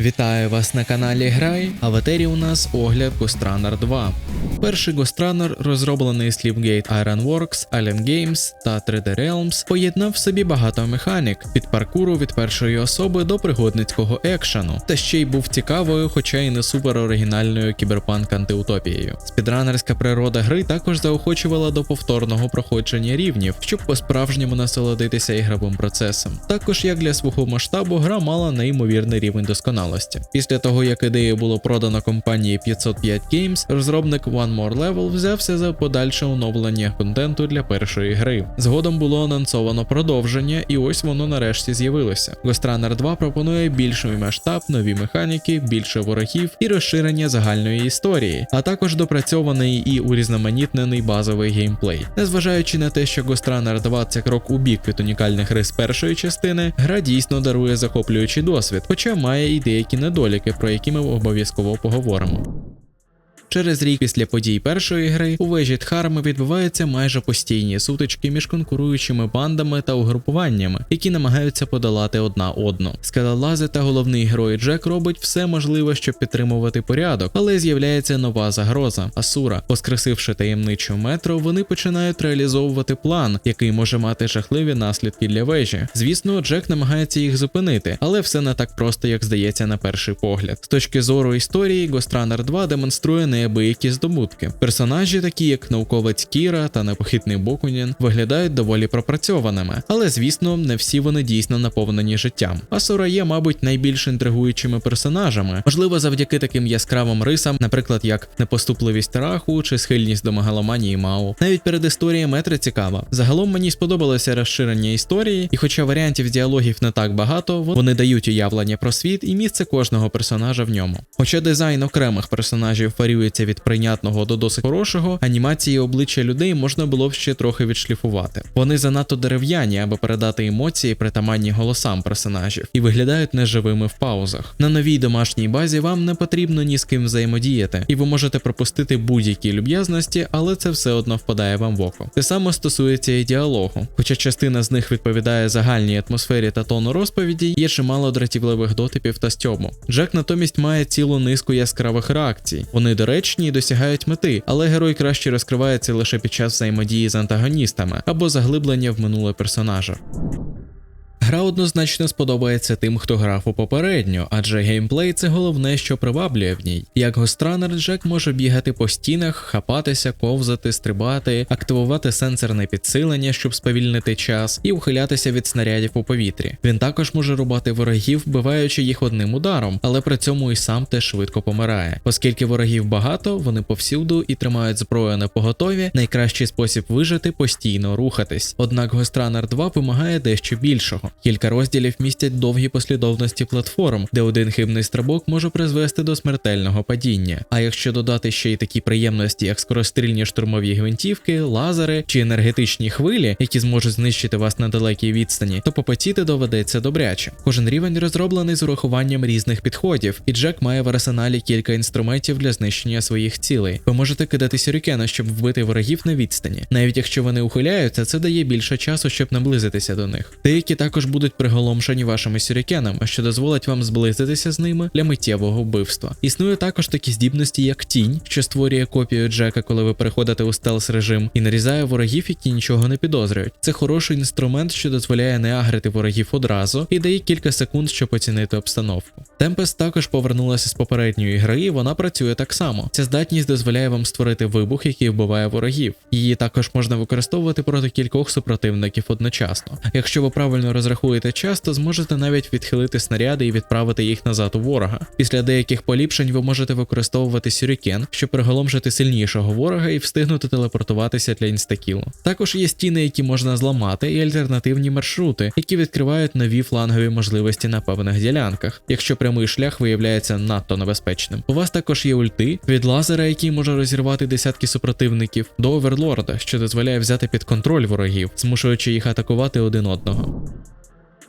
Вітаю вас на каналі Грай, а в етері у нас огляд Костранар Runner 2. Перший Ghost Runner, розроблений Sleepgate Ironworks, Alien Games та 3D Realms, поєднав в собі багато механік від паркуру від першої особи до пригодницького екшену, та ще й був цікавою, хоча й не супер оригінальною кіберпанк антиутопією. Спідранерська природа гри також заохочувала до повторного проходження рівнів, щоб по-справжньому насолодитися ігровим процесом. Також як для свого масштабу гра мала неймовірний рівень досконалості. Після того, як ідею було продано компанії 505 Games, розробник One More Level взявся за подальше оновлення контенту для першої гри. Згодом було анонсовано продовження, і ось воно нарешті з'явилося. Ghost Runner 2 пропонує більший масштаб, нові механіки, більше ворогів і розширення загальної історії, а також допрацьований і урізноманітнений базовий геймплей. Незважаючи на те, що Ghost Runner 2 це крок у бік від унікальних рис першої частини, гра дійсно дарує захоплюючий досвід, хоча має і деякі недоліки, про які ми обов'язково поговоримо. Через рік після подій першої гри у вежі Дхарми відбуваються майже постійні сутички між конкуруючими бандами та угрупуваннями, які намагаються подолати одна одну. Скалолази та головний герой Джек робить все можливе, щоб підтримувати порядок, але з'являється нова загроза Асура. Воскресивши таємничу метро, вони починають реалізовувати план, який може мати жахливі наслідки для вежі. Звісно, Джек намагається їх зупинити, але все не так просто, як здається на перший погляд. З точки зору історії, Ghost Runner 2 демонструє неабиякі здобутки. Персонажі, такі як науковець Кіра та непохитний Бокунін, виглядають доволі пропрацьованими, але звісно, не всі вони дійсно наповнені життям. Асура є, мабуть, найбільш інтригуючими персонажами, можливо, завдяки таким яскравим рисам, наприклад, як непоступливість раху чи схильність до мегаломанії Мау. Навіть перед історією метри цікава. Загалом мені сподобалося розширення історії, і хоча варіантів діалогів не так багато, вони дають уявлення про світ і місце кожного персонажа в ньому. Хоча дизайн окремих персонажів варіюється від прийнятного до досить хорошого, анімації обличчя людей можна було б ще трохи відшліфувати. Вони занадто дерев'яні, аби передати емоції, притаманні голосам персонажів, і виглядають неживими в паузах. На новій домашній базі вам не потрібно ні з ким взаємодіяти, і ви можете пропустити будь-які люб'язності, але це все одно впадає вам в око. Те саме стосується і діалогу. Хоча частина з них відповідає загальній атмосфері та тону розповіді, є чимало дратівливих дотипів та стьому. Джек натомість має цілу низку яскравих реакцій. Вони доречні і досягають мети, але герой краще розкривається лише під час взаємодії з антагоністами або заглиблення в минуле персонажа. Гра однозначно сподобається тим, хто грав у попередню, адже геймплей це головне, що приваблює в ній. Як гостранер, Джек може бігати по стінах, хапатися, ковзати, стрибати, активувати сенсорне підсилення, щоб сповільнити час, і ухилятися від снарядів у повітрі. Він також може рубати ворогів, вбиваючи їх одним ударом, але при цьому і сам теж швидко помирає. Оскільки ворогів багато, вони повсюду і тримають зброю на поготові, найкращий спосіб вижити постійно рухатись. Однак Гостранер 2 вимагає дещо більшого. Кілька розділів містять довгі послідовності платформ, де один хибний стрибок може призвести до смертельного падіння. А якщо додати ще й такі приємності, як скорострільні штурмові гвинтівки, лазери чи енергетичні хвилі, які зможуть знищити вас на далекій відстані, то попотіти доведеться добряче. Кожен рівень розроблений з урахуванням різних підходів, і Джек має в арсеналі кілька інструментів для знищення своїх цілей. Ви можете кидати сюрікена, щоб вбити ворогів на відстані. Навіть якщо вони ухиляються, це дає більше часу, щоб наблизитися до них. Деякі також будуть приголомшені вашими сюрікенами, що дозволить вам зблизитися з ними для миттєвого вбивства. Існує також такі здібності, як тінь, що створює копію Джека, коли ви переходите у стелс режим, і нарізає ворогів, які нічого не підозрюють. Це хороший інструмент, що дозволяє не агрити ворогів одразу і дає кілька секунд, щоб оцінити обстановку. Темпест також повернулася з попередньої гри, і вона працює так само. Ця здатність дозволяє вам створити вибух, який вбиває ворогів. Її також можна використовувати проти кількох супротивників одночасно. Якщо ви правильно розрахуєте час, то зможете навіть відхилити снаряди і відправити їх назад у ворога. Після деяких поліпшень ви можете використовувати сюрікен, щоб приголомшити сильнішого ворога і встигнути телепортуватися для інстакілу. Також є стіни, які можна зламати, і альтернативні маршрути, які відкривають нові флангові можливості на певних ділянках, якщо прямий шлях виявляється надто небезпечним. У вас також є ульти від лазера, який може розірвати десятки супротивників, до оверлорда, що дозволяє взяти під контроль ворогів, змушуючи їх атакувати один одного.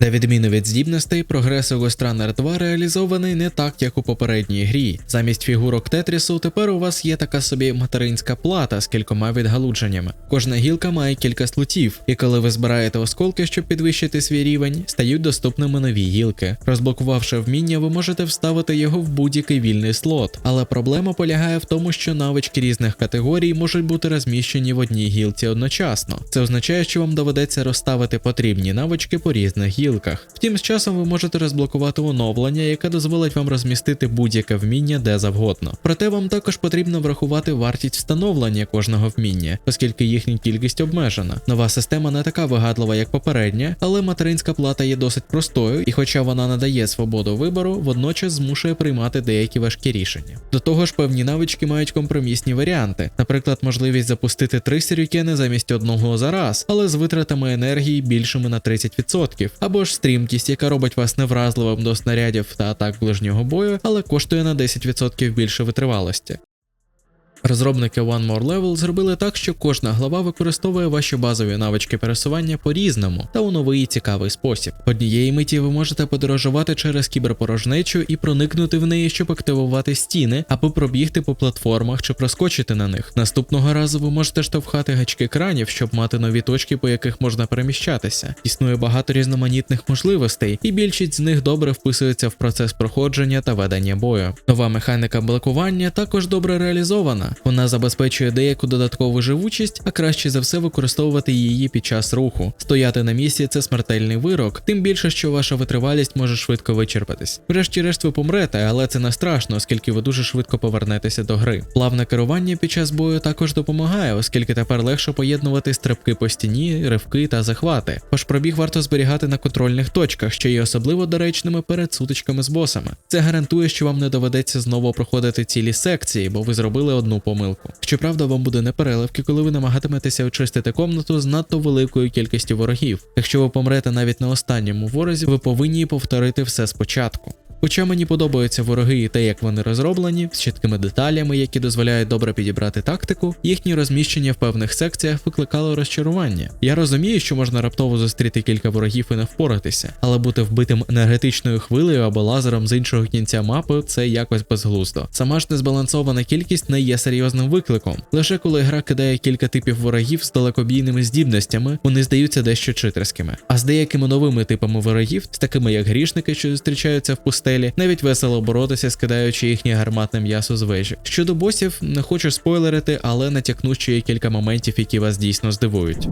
На відміну від здібностей, прогрес у Ghost 2 реалізований не так, як у попередній грі. Замість фігурок Тетрісу тепер у вас є така собі материнська плата з кількома відгалудженнями. Кожна гілка має кілька слотів, і коли ви збираєте осколки, щоб підвищити свій рівень, стають доступними нові гілки. Розблокувавши вміння, ви можете вставити його в будь-який вільний слот, але проблема полягає в тому, що навички різних категорій можуть бути розміщені в одній гілці одночасно. Це означає, що вам доведеться розставити потрібні навички по різних гілках. Втім, з часом ви можете розблокувати оновлення, яке дозволить вам розмістити будь-яке вміння де завгодно. Проте вам також потрібно врахувати вартість встановлення кожного вміння, оскільки їхня кількість обмежена. Нова система не така вигадлива, як попередня, але материнська плата є досить простою, і хоча вона надає свободу вибору, водночас змушує приймати деякі важкі рішення. До того ж, певні навички мають компромісні варіанти, наприклад, можливість запустити три сірюкени замість одного за раз, але з витратами енергії більшими на 30%, або ж стрімкість, яка робить вас невразливим до снарядів та атак ближнього бою, але коштує на 10% більше витривалості. Розробники One More Level зробили так, що кожна глава використовує ваші базові навички пересування по-різному та у новий цікавий спосіб. Однієї миті ви можете подорожувати через кіберпорожнечу і проникнути в неї, щоб активувати стіни, або пробігти по платформах чи проскочити на них. Наступного разу ви можете штовхати гачки кранів, щоб мати нові точки, по яких можна переміщатися. Існує багато різноманітних можливостей, і більшість з них добре вписується в процес проходження та ведення бою. Нова механіка блокування також добре реалізована. Вона забезпечує деяку додаткову живучість, а краще за все використовувати її під час руху. Стояти на місці це смертельний вирок, тим більше, що ваша витривалість може швидко вичерпатись. Врешті-решт ви помрете, але це не страшно, оскільки ви дуже швидко повернетеся до гри. Плавне керування під час бою також допомагає, оскільки тепер легше поєднувати стрибки по стіні, ривки та захвати. Ваш пробіг варто зберігати на контрольних точках, що є особливо доречними перед сутичками з босами. Це гарантує, що вам не доведеться знову проходити цілі секції, бо ви зробили одну помилку. Щоправда, вам буде непереливки, коли ви намагатиметеся очистити комнату з надто великою кількістю ворогів. Якщо ви помрете навіть на останньому ворозі, ви повинні повторити все спочатку. Хоча мені подобаються вороги і те, як вони розроблені, з чіткими деталями, які дозволяють добре підібрати тактику, їхнє розміщення в певних секціях викликало розчарування. Я розумію, що можна раптово зустріти кілька ворогів і не впоратися, але бути вбитим енергетичною хвилею або лазером з іншого кінця мапи це якось безглуздо. Сама ж незбалансована кількість не є серйозним викликом. Лише коли гра кидає кілька типів ворогів з далекобійними здібностями, вони здаються дещо читерськими. А з деякими новими типами ворогів, з такими як грішники, що зустрічаються в пустелі, навіть весело боротися, скидаючи їхнє гарматне м'ясо з вежі. Щодо босів, не хочу спойлерити, але натякну, що є кілька моментів, які вас дійсно здивують.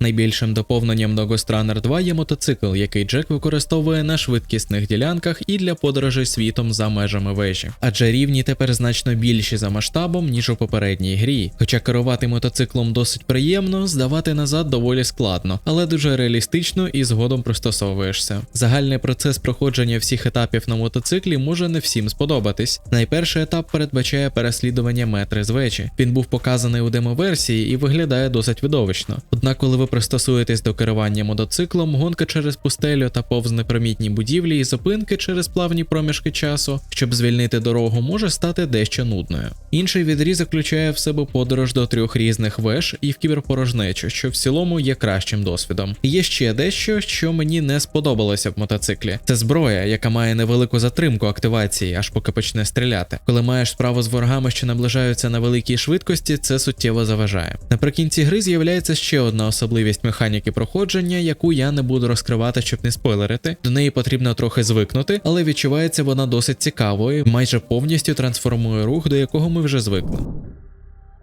Найбільшим доповненням до Ghost Runner 2 є мотоцикл, який Джек використовує на швидкісних ділянках і для подорожей світом за межами вежі. Адже рівні тепер значно більші за масштабом, ніж у попередній грі. Хоча керувати мотоциклом досить приємно, здавати назад доволі складно, але дуже реалістично і згодом пристосовуєшся. Загальний процес проходження всіх етапів на мотоциклі може не всім сподобатись. Найперший етап передбачає переслідування метри з вежі. Він був показаний у демоверсії і виглядає досить видовищно. Однак, коли ви пристосуєтесь до керування мотоциклом, гонка через пустелю та повз непримітні будівлі і зупинки через плавні проміжки часу, щоб звільнити дорогу, може стати дещо нудною. Інший відрізок включає в себе подорож до трьох різних веж і в кіберпорожнечу, що в цілому є кращим досвідом. Є ще дещо, що мені не сподобалося в мотоциклі. Це зброя, яка має невелику затримку активації, аж поки почне стріляти. Коли маєш справу з ворогами, що наближаються на великій швидкості, це суттєво заважає. Наприкінці гри з'являється ще одна особливість механіки проходження, яку я не буду розкривати, щоб не спойлерити. До неї потрібно трохи звикнути, але відчувається вона досить цікавою, майже повністю трансформує рух, до якого ми вже звикли.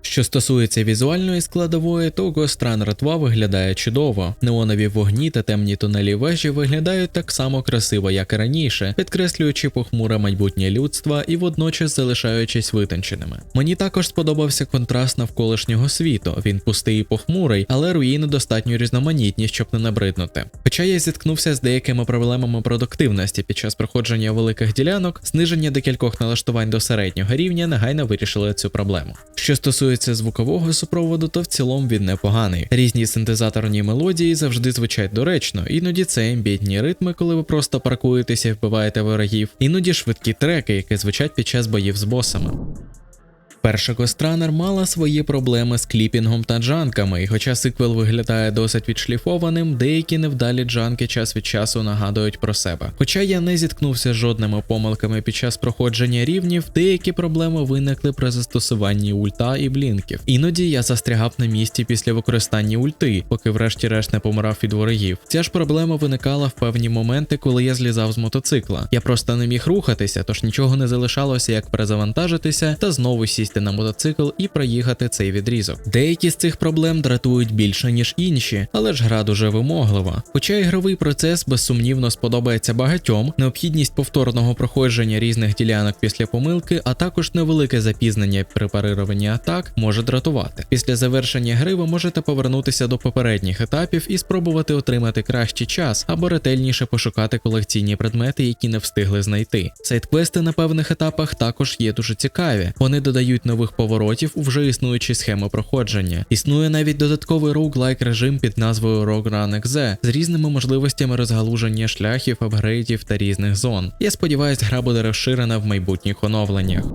Що стосується візуальної складової, то Runner 2 виглядає чудово. Неонові вогні та темні тунелі вежі виглядають так само красиво, як і раніше, підкреслюючи похмуре майбутнє людства і водночас залишаючись витонченими. Мені також сподобався контраст навколишнього світу. Він пустий і похмурий, але руїни достатньо різноманітні, щоб не набриднути. Хоча я зіткнувся з деякими проблемами продуктивності під час проходження великих ділянок, зниження декількох налаштувань до середнього рівня негайно вирішили цю проблему. Що стосується звукового супроводу, то в цілому він непоганий. Різні синтезаторні мелодії завжди звучать доречно, іноді це ембітні ритми, коли ви просто паркуєтеся і вбиваєте ворогів, іноді швидкі треки, які звучать під час боїв з босами. Перша Runner мала свої проблеми з кліпінгом та джанками, і хоча сиквел виглядає досить відшліфованим, деякі невдалі джанки час від часу нагадують про себе. Хоча я не зіткнувся з жодними помилками під час проходження рівнів, деякі проблеми виникли при застосуванні ульта і блінків. Іноді я застрягав на місці після використання ульти, поки врешті-решт не помирав від ворогів. Ця ж проблема виникала в певні моменти, коли я злізав з мотоцикла. Я просто не міг рухатися, тож нічого не залишалося, як перезавантажитися та знову сісти на мотоцикл і проїхати цей відрізок. Деякі з цих проблем дратують більше ніж інші, але ж гра дуже вимоглива. Хоча ігровий процес безсумнівно сподобається багатьом, необхідність повторного проходження різних ділянок після помилки, а також невелике запізнення при парируванні атак може дратувати. Після завершення гри ви можете повернутися до попередніх етапів і спробувати отримати кращий час або ретельніше пошукати колекційні предмети, які не встигли знайти. Сайт-квести на певних етапах також є дуже цікаві. Вони додають нових поворотів у вже існуючі схеми проходження. Існує навіть додатковий роуглайк режим під назвою Rogue EXE з різними можливостями розгалуження шляхів, апгрейдів та різних зон. Я сподіваюсь, гра буде розширена в майбутніх оновленнях.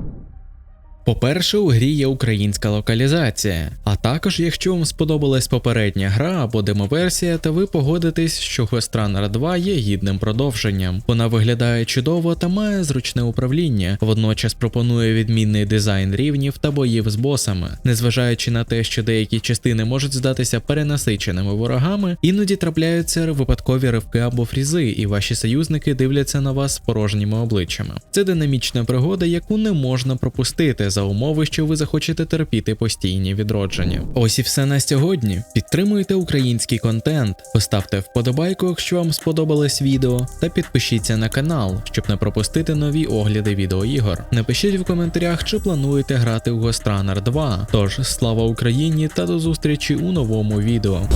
По-перше, у грі є українська локалізація. А також, якщо вам сподобалась попередня гра або демоверсія, то ви погодитесь, що Ghost Runner 2 є гідним продовженням. Вона виглядає чудово та має зручне управління, водночас пропонує відмінний дизайн рівнів та боїв з босами. Незважаючи на те, що деякі частини можуть здатися перенасиченими ворогами, іноді трапляються випадкові ривки або фрізи, і ваші союзники дивляться на вас порожніми обличчями. Це динамічна пригода, яку не можна пропустити за умови, що ви захочете терпіти постійні відродження. Ось і все на сьогодні. Підтримуйте український контент, поставте вподобайку, якщо вам сподобалось відео, та підпишіться на канал, щоб не пропустити нові огляди відеоігор. Напишіть в коментарях, чи плануєте грати в Ghost Runner 2. Тож слава Україні та до зустрічі у новому відео.